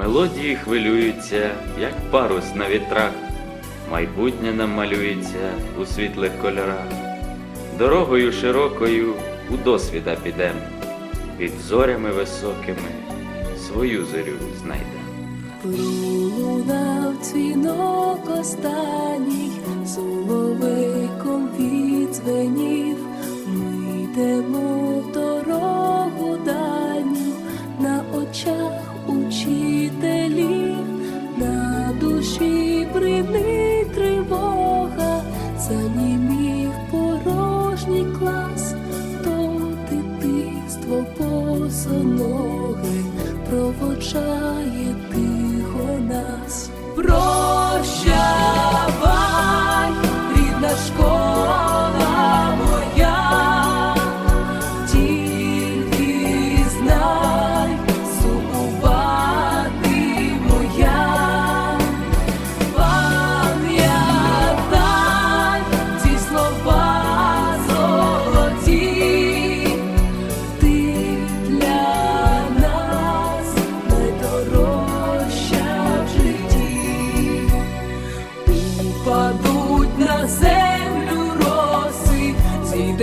Мелодії хвилюються, як парус на вітрах, майбутнє нам малюється у світлих кольорах. Дорогою широкою у досвіда підем, під зорями високими свою зорю знайдем. Пролунав дзвінок останній, соловейком відзвенів. Ми йдемо в дорогу дальню, на очах учителів, занімів порожній клас, то дитинство босоноги проводжає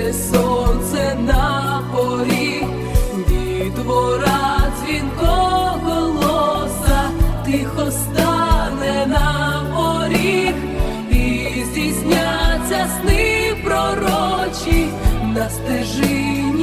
зійде сонце на поріг, дітвора дзвінко голоса, тихо стане на поріг, і здійсняться сни пророчі на стежині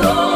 So